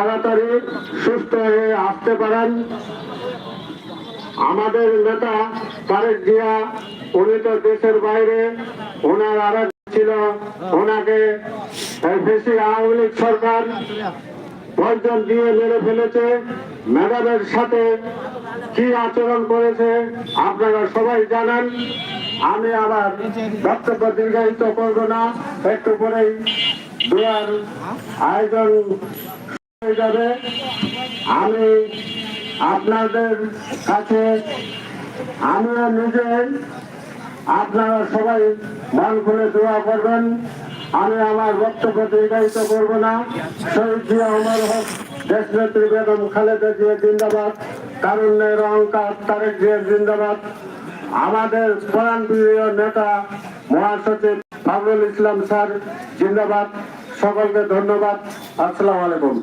তাড়াতাড়ি সুস্থ হয়ে আসতে পারেন। আমাদের নেতা তারেক জিয়া, উনি তো দেশের বাইরে, ওনার আরেক ছিল, ওনাকে বেশি আওয়ামী লীগ সরকার পয়জন দিয়ে মেরে ফেলেছে। ম্যাডামের সাথে কি আচরণ করেছে আপনারা সবাই জানেন। আমি আবার বক্তব্য দীর্ঘায়িত করব না। একটু পরেই দুয়ার আয়োজন আমি আপনাদের কাছে আমিও নিজে, আপনারা সবাই মন খুলে দোয়া করবেন। আমি আমার বক্তব্য দীর্ঘায়িত করব না। শহীদ জিয়া উমর হক দেশ নেত্রী বেগম খালেদা জিয়া জিন্দাবাদ, কারুণ্যের অহংকার তারেক জিয়া জিন্দাবাদ। আমাদের প্রধান প্রিয় নেতা মহাসচিব ফারুল ইসলাম স্যার, জিন্দাবাদ। সকলকে ধন্যবাদ। আসসালামু আলাইকুম।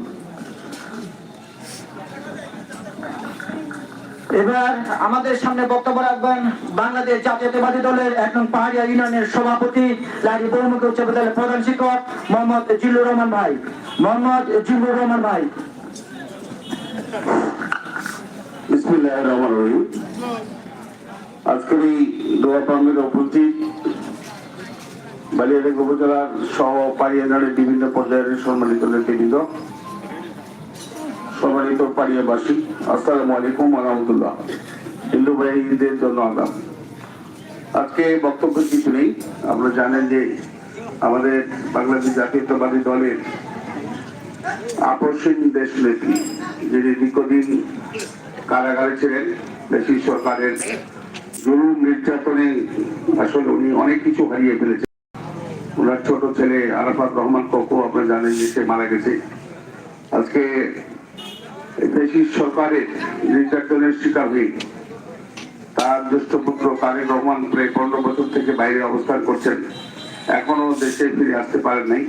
এবার আমাদের সামনে বক্তব্য রাখবেন বাংলাদেশ জাতীয়তাবাদী দলের এক নং পাহাড়িয়া ইউনিয়নের সভাপতি লারি বহুমুখী উচ্চ বিদ্যালয়ের প্রধান শিক্ষক মোহাম্মদ জিল্লুর রহমান ভাই। মোহাম্মদ জিল্লুর রহমান ভাই। আজকের এই দোয়া পামের উপস্থিত বালিয়াডাঙ্গা উপজেলার সহ পাড়িয়ানাড়ের বিভিন্ন পর্যায়ের সম্মানিত নেতৃবৃন্দ। সম্মানিত পাড়িয়াবাসী, আসসালামু আলাইকুম রহমতুল্লাহ। হিন্দু ভাইদের জন্য আগাম আজকে বক্তব্য কিছু নেই। আপনারা জানেন যে আমাদের বাংলাদেশ জাতীয়তাবাদী দলের আপসীন দেশ নেত্রী, যিনি দীর্ঘদিন কারাগারে ছিলেন, দেশি সরকারের জরুর নির্যাতনে আসলে উনি অনেক কিছু হারিয়ে ফেলেছেন। ওনার ছোট ছেলে আরাফাত রহমান কোকো আপনারা জানেন যে সে মারা গেছে। আজকে দেশি সরকারের নির্যাতনের শিকার। হয়ে তার জ্যেষ্ঠ পুত্র কারিক রহমান প্রায় পনেরো বছর থেকে বাইরে অবস্থান করছেন। এখনও দেশে ফিরে আসতে পারেন নাই।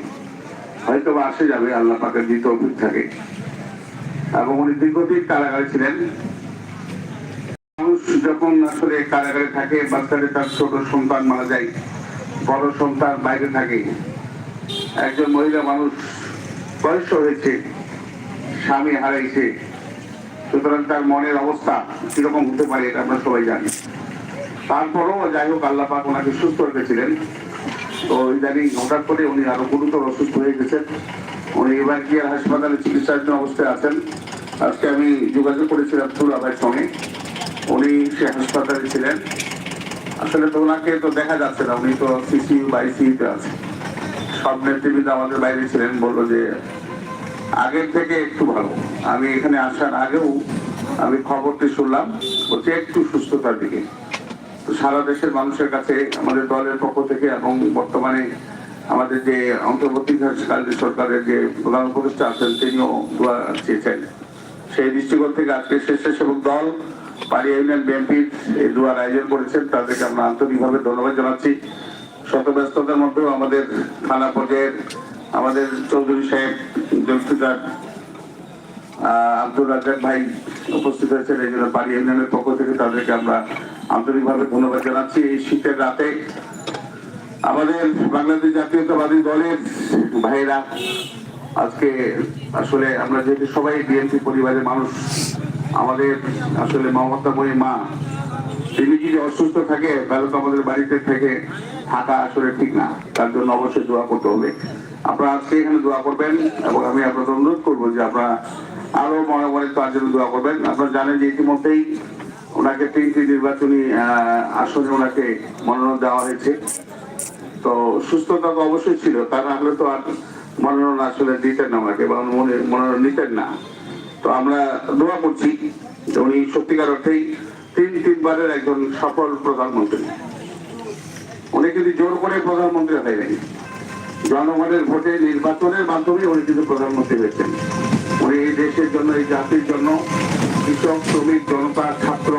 হয়তো বা আসে যাবে, আল্লাহ পাকের দিতে অভিযোগ থাকে। এবং উনি দীর্ঘদিন কারাগারে ছিলেন। মানুষ যখন আসলে কারাগারে থাকে, বাচ্চাদের তার ছোট সন্তান মারা যায়, বড় সন্তান বাইরে থাকে। একজন মহিলা মানুষ বয়স্ক হয়েছে। স্বামী হারাইছে, সুতরাং তার মনের অবস্থা কীরকম হতে পারে এটা আমরা সবাই জানি। তারপরও যাই হোক, আল্লাহ পাক ওনাকে সুস্থ রেখেছিলেন। তো ইদানিং হঠাৎ করে উনি আরও গুরুতর অসুস্থ হয়ে গেছেন। উনি এবার গিয়ে হাসপাতালে চিকিৎসাধীন অবস্থায় আছেন। আজকে আমি যোগাযোগ করেছিলাম তুলা সঙ্গে। উনি সে হাসপাতালে ছিলেন। আসলে তো ওনাকে তো দেখা যাচ্ছে না, উনি তো সিসি বা আইসিইউতে আছে। সব নেতৃবৃন্দ আমাদের বাইরে ছিলেন, বলল যে আগের থেকে একটু ভালো। আমি এখানে আসার আগেও আমি খবরটি শুনলাম, বলছে একটু সুস্থতার দিকে। সারা দেশের মানুষের কাছে, আমাদের দলের পক্ষ থেকে এবং বর্তমানে আমাদের যে অন্তর্বর্তীকালীন সরকারের যে প্রধান উপদেষ্টা আছেন, তিনিও দোয়া চেয়েছেন। সেই দৃষ্টিকোণ থেকে আজকে স্বেচ্ছাসেবক দল পাড়ি ইউনিয়ন বিএনপির এই দুয়ার আয়োজন করেছেন, তাদেরকে আমরা আন্তরিকভাবে ধন্যবাদ জানাচ্ছি। শত ব্যস্ততার মধ্যেও আমাদের থানা পর্যায়ের আমাদের চৌধুরী সাহেব আহ, আব্দুল রাজ্জাক ভাই উপস্থিত হয়েছেন এই জন্য পাড়ি ইউনিয়নের পক্ষ থেকে তাদেরকে আমরা আন্তরিকভাবে ধন্যবাদ জানাচ্ছি এই শীতের রাতে। আমাদের বাংলাদেশ জাতীয়তাবাদী দলের ভাইরা আজকে আসলে আমরা যেহেতু সবাই বিএনপি পরিবারের মানুষ আমাদের আসলে মমতাময়ী মা তিনি যদি অসুস্থ থাকে তাহলে তো আমাদের বাড়িতে থেকে থাকা আসলে ঠিক না। তার জন্য অবশ্যই দোয়া করতে হবে। আপনারা আজকে এখানে দোয়া করবেন এবং আমি আপনাদের অনুরোধ করব যে আপনারা আরও মনে তার জন্য দোয়া করবেন। আপনারা জানেন যে ইতিমধ্যেই ওনাকে তিনটি নির্বাচনী আসনে ওনাকে মনোনয়ন দেওয়া হয়েছে। তো সুস্থতা তো অবশ্যই ছিল, তা না হলে তো আর মনোনয়ন আসলে দিতেন না ওনাকে বা মনোনয়ন নিতেন না। তো আমরা দোয়া করছি যে উনি সত্যিকার অর্থেই তিন, তিনবারের একজন সফল প্রধানমন্ত্রী। উনি কিন্তু জোর করে প্রধানমন্ত্রী হয় নাই জনগণের ভোটে নির্বাচনের মাধ্যমে উনি কিন্তু প্রধানমন্ত্রী হয়েছেন। উনি এই দেশের জন্য, এই জাতির জন্য, কৃষক, শ্রমিক, জনতা, ছাত্র,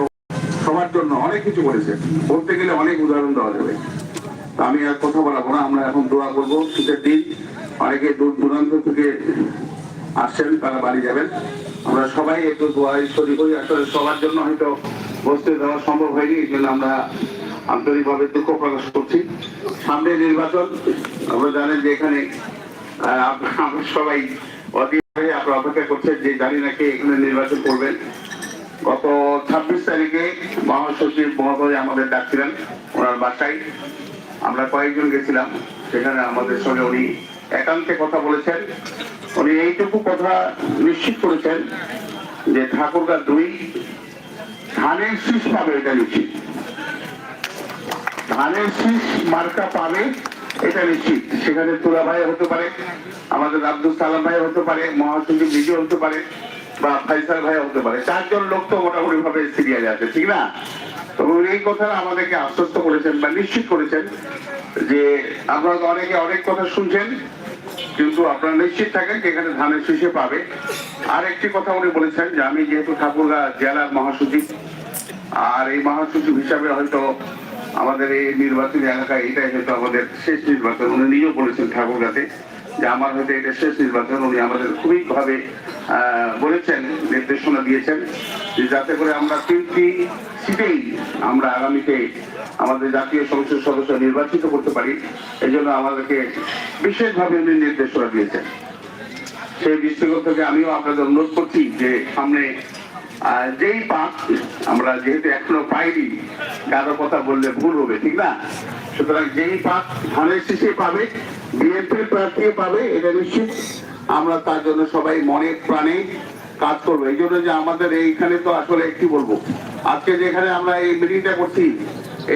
সবার জন্য অনেক কিছু করেছে। বলতে গেলে অনেক উদাহরণ দেওয়া যাবে। আমি আর কথা বলাবো না, আমরা এখন দোয়া করব, শীতের দিন অনেকে দূর দূরান্ত থেকে আসছেন, তারা বাড়ি যাবেন। আমরা সবাই একটু দোয়াই শরীর হই আসলে সবার জন্য হয়তো বসতে দেওয়া সম্ভব হয়নি এই জন্য আমরা আন্তরিকভাবে দুঃখ প্রকাশ করছি। সামনে নির্বাচন, আমরা জানেন যে এখানে আমরা সবাই অধীর আপনারা অপেক্ষা করছেন যে জানি নাকি এখানে নির্বাচন করবেন। গত ছাব্বিশ তারিখে মহাসচিব মহোদয় আমাদের ডাকছিলেন, ওনার বাসায়। আমরা কয়েকজন গেছিলাম, সেখানে আমাদের সঙ্গে উনি একান্তে কথা বলেছেন। উনি এইটুকু কথা নিশ্চিত করেছেন যে ঠাকুরগা দুই ধানের শীষ পাবে এটা নিশ্চিত। ধানের শীষ মার্কা পাবে, এটা নিশ্চিত। সেখানে তুলা ভাই হতে পারে, আমাদের আব্দুল সালাম ভাই হতে পারে, মহাসচিব নিজে হতে পারে, বা ফাইসাল ভাই হতে পারে। চারজন লোক তো মোটামুটি ভাবে সিরিয়ালে আছে, ঠিক না? তো এই কথা আমাদেরকে আশ্বস্ত করেছেন বা নিশ্চিত করেছেন যে আপনারা অনেকে অনেক কথা শুনছেন, কিন্তু আপনারা নিশ্চিত থাকেন যে এখানে ধানের শীষে পাবে। আর একটি কথা উনি বলেছেন যে আমি যেহেতু ঠাকুরগা জেলার মহাসচিব, আর এই মহাসচিব হিসাবে হয়তো আমাদের এই নির্বাচনী এলাকায় এটাই হয়তো আমাদের শেষ নির্বাচন, উনি নিজেও বলেছেন ঠাকুরগাতে যে আমার হয়তো এটা শেষ নির্বাচন। উনি আমাদের খুবই ভাবে বলেছেন, নির্দেশনা দিয়েছেন যে যাতে করে আমরা তিনটি সিটেই আমরা আগামীতে আমাদের জাতীয় সংসদ সদস্য নির্বাচিত করতে পারি। এই জন্য আমাদেরকে বিশেষভাবে উনি নির্দেশনা দিয়েছেন। সেই দৃষ্টিকোণ থেকে আমিও আপনাদের অনুরোধ করছি যে সামনে যেই পাক আমরা যেহেতু এখনও পাইনি, কারও কথা বললে ভুল হবে, ঠিক না? সুতরাং যেই পাক ধানের শীষে পাবে, বিএনপির পাবে, এটা নিশ্চিত। আমরা তার জন্য সবাই মনে প্রাণে কাজ করব। এই জন্য যে আমাদের এইখানে তো আসলে কি বলব? আজকে যেখানে আমরা এই মিটিংটা করছি,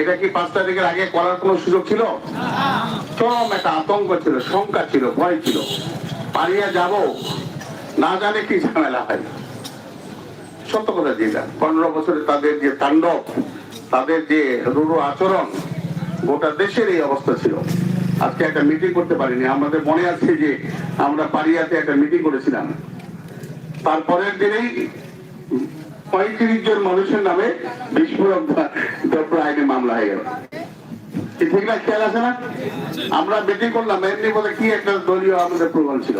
এটা কি পাঁচ তারিখের আগে করার কোনো সুযোগ ছিল? চরম একটা আতঙ্ক ছিল, শঙ্কা ছিল, ভয় ছিল। পালিয়ে যাব, না জানে কি ঝামেলা হয়। সত্য কথা যেটা। পনেরো বছরে তাদের যে তাণ্ডব, তাদের যে রুরু আচরণ, গোটা দেশের এই অবস্থা ছিল। আজকে একটা মিটিং করতে পারিনি। আমাদের মনে আছে যে আমরা পারিয়াতে একটা মিটিং করেছিলাম। তারপরের দিনেই পঁয়ত্রিশ জন মানুষের নামে বিস্ফোরক দ্রব্য আইনে মামলা হয়ে গেল। ঠিক না? খেয়াল আছে না? আমরা মিটিং করলাম, এমনি বলে কি একটা দলীয় আমাদের প্রোগ্রাম ছিল।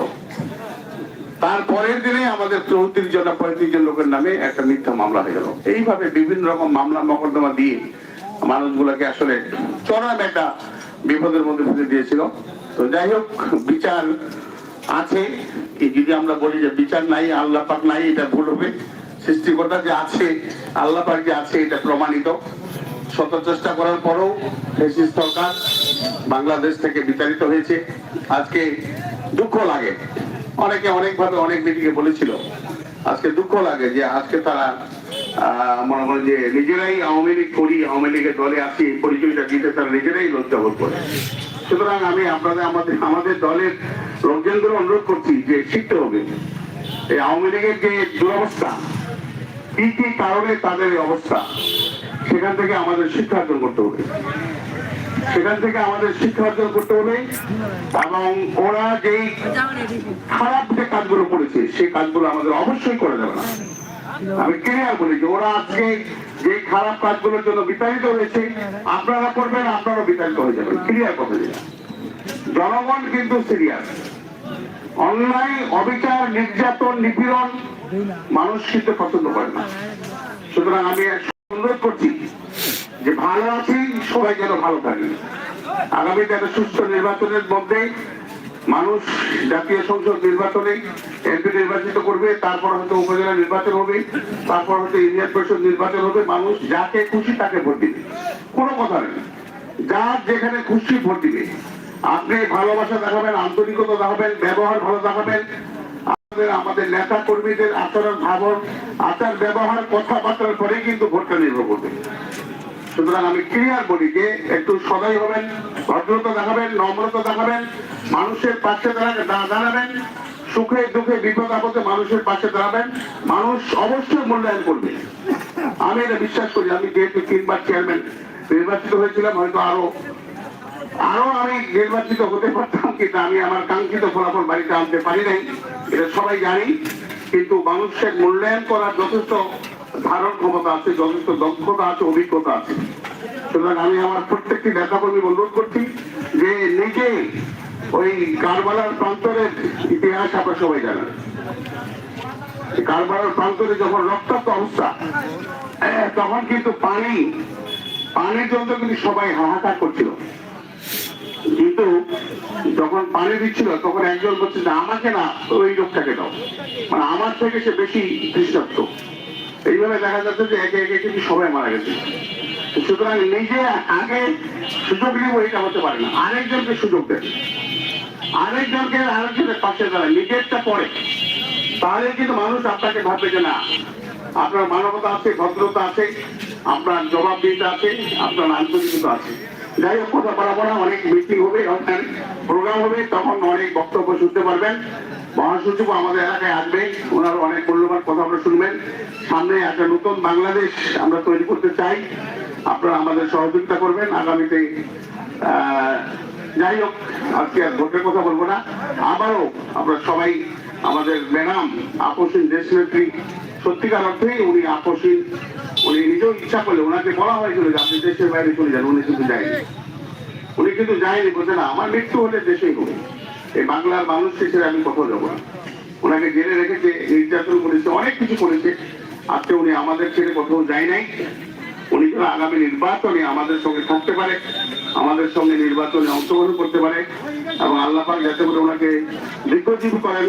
তারপরের দিনে আমাদের চৌত্রিশ জন পঁয়ত্রিশ জন লোকের নামে একটা মিথ্যা মামলা হয়ে গেল। এইভাবে বিভিন্ন রকম মামলা, মকদ্দমা দিয়ে মানুষগুলোকে আসলে চরম একটা বিপদের মধ্যে ফেলে দিয়েছিল। তো যাই হোক, বিচার আছে। যদি আমরা বলি যে বিচার নাই, আল্লাহ পাক নাই, এটা ভুল হবে। সৃষ্টিকর্তা যে আছে, আল্লাহ পাক যে আছে, এটা প্রমাণিত। শত চেষ্টা করার পরেও ফেসিস সরকার বাংলাদেশ থেকে বিতাড়িত হয়েছে। আজকে দুঃখ লাগে। অনেকে অনেকভাবে অনেক মিটিংয়ে বলেছিল। আজকে দুঃখ লাগে যে আজকে তারা মনে করেন যে নিজেরাই আওয়ামী লীগ করি, আওয়ামী লীগের দলে আছি, এই পরিচয়টা দিতে তারা নিজেরাই লজ্জা বোধ করে। সুতরাং আমি আপনাদের, আমাদের আমাদের দলের লোকজনদের অনুরোধ করছি যে শিখতে হবে। এই আওয়ামী লীগের যে দুরবস্থা, কি কি কারণে তাদের অবস্থা, সেখান থেকে আমাদের শিক্ষা অর্জন করতে হবে। সেখান থেকে আমাদের শিক্ষা অর্জন করতে হবে এবং ওরা যেই খারাপ যে কাজগুলো করেছে, সেই কাজগুলো আমাদের অবশ্যই করে দেবে না। আমি ক্লিয়ার বলি যে ওরা আজকে যে খারাপ কাজগুলোর জন্য বিতাড়িত হয়েছে, আপনারা করবেন, আপনারাও বিতাড়িত হয়ে যাবেন। ক্লিয়ার কথা জনগণ কিন্তু সিরিয়াস অন্যায়, অবিচার, নির্যাতন, নিপীড়ন মানুষ কিন্তু পছন্দ করে না। সুতরাং আমি অনুরোধ করছি যে ভালো আছি, সবাই যেন ভালো থাকে। আগামীতে একটা সুস্থ নির্বাচনের মধ্যে মানুষ জাতীয় সংসদ নির্বাচনে এমপি নির্বাচিত করবে, তারপর হয়তো উপজেলা নির্বাচন হবে, তারপর হয়তো ইউনিয়ন পরিষদ নির্বাচন হবে, মানুষ যাকে খুশি তাকে ভোট দিবে। কোনো কথা নেই। যার যেখানে খুশি ভোট দিবে। আপনি ভালোবাসা দেখাবেন, আন্তরিকতা দেখাবেন, ব্যবহার ভালো দেখাবেন। আমাদের আমাদের নেতা কর্মীদের আচরণ, ভাবন, আচার, ব্যবহার, কথাবার্তার পরে কিন্তু ভোটটা নির্ভর করবে। সুতরাং আমি ক্লিয়ার বলি যে একটু সদয় হবেন, ভদ্রতা দেখাবেন, নম্রতা দেখাবেন, মানুষের পাশে দাঁড়াবেন, সুখে দুঃখে বিপদ আপদে মানুষের পাশে দাঁড়াবেন, মানুষ অবশ্যই মূল্যায়ন করবে। আমি এটা বিশ্বাস করি, আমি যেহেতু তিনবার চেয়ারম্যান নির্বাচিত হয়েছিলাম, হয়তো আরও আরও আমি নির্বাচিত হতে পারতাম, কিন্তু আমি আমার কাঙ্ক্ষিত ফলাফল বাড়িতে আনতে পারি নাই, এটা সবাই জানি কিন্তু মানুষের মূল্যায়ন করার যথেষ্ট ধারণ ক্ষমতা আছে, যথেষ্ট দক্ষতা আছে, অভিজ্ঞতা আছে। সুতরাং আমি আমার প্রত্যেকটি নেতাকর্মী অনুরোধ করছি যে নিজে ওই কারবালার প্রান্তরের ইতিহাস আপনারা সবাই জানেন। কারবালার প্রান্তরে যখন রক্তাক্ত অবস্থা তখন কিন্তু পানি, পানির জন্য কিন্তু সবাই হাহাকার করছিল। কিন্তু যখন পানি দিচ্ছিল, তখন একজন বলছে যে, আমাকে না, ওই লোকটাকে দাও। মানে আমার থেকে সে বেশি তৃষ্ণার্ত এইভাবে দেখা যাচ্ছে যে একে একে কিন্তু সবাই মারা গেছে। সুতরাং নিজে আগে সুযোগ নিব এটা হতে পারে না। আরেকজনকে সুযোগ দেন আরেকজনকে আরেকজনের পাশে দাঁড়ায়। নিজেরটা পরে তাহলে কিন্তু মানুষ আপনাকে ভাববে যে না, আপনার মানবতা আছে, ভদ্রতা আছে, আপনার জবাবদিহিতা আছে, আপনার আন্তরিকতা আছে। যাই হোক, কথা বলা অনেক মিটিং হবে অনেক প্রোগ্রাম হবে, তখন অনেক বক্তব্য শুনতে পারবেন। মহাসচিব আমাদের এলাকায় আসবে। ওনার অনেক মূল্যবান কথা আমরা শুনবেন। সামনে একটা নতুন বাংলাদেশ আমরা তৈরি করতে চাই। আপনারা আমাদের সহযোগিতা করবেন। আগামীতে যাই হোক, আজকে আর ভোটের কথা বলব না। আবারও আমরা সবাই আমাদের ম্যাডাম আপসীন দেশ নেত্রী সত্যিকার অর্থেই উনি আপসীন, উনি নিজেও ইচ্ছা করলে ওনাকে বলা হয়েছিল যে আপনি দেশের বাইরে চলে যান, উনি কিন্তু যায়নি। উনি কিন্তু যায়নি বলছে না। আমার মৃত্যু হলে দেশেই হবে। এই বাংলার মানুষ ছেড়ে আমি কোথাও যাব না। ওনাকে জেলে রেখেছে নির্যাতন করেছে, অনেক কিছু করেছে, আজকে উনি আমাদের ছেড়ে কোথাও যায় নাই। উনি যেন আগামী নির্বাচনে আমাদের সঙ্গে থাকতে পারে, আমাদের সঙ্গে নির্বাচনে অংশগ্রহণ করতে পারে এবং আল্লাহ পাক যাতে করে ওনাকে দীর্ঘজীবী করেন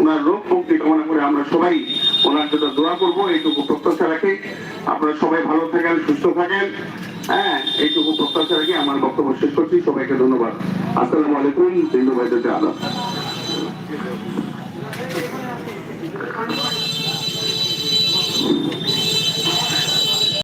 ওনার রোগ মুক্তি কামনা করে আমরা সবাই ওনার জন্য দোয়া করব। এইটুকু প্রত্যাশা রাখি। আপনারা সবাই ভালো থাকেন, সুস্থ থাকেন। হ্যাঁ এইটুকু প্রত্যাশা রেখে আমার বক্তব্য শেষ করছি। সবাইকে ধন্যবাদ। আসসালামু আলাইকুম ধন্যবাদ আলাদা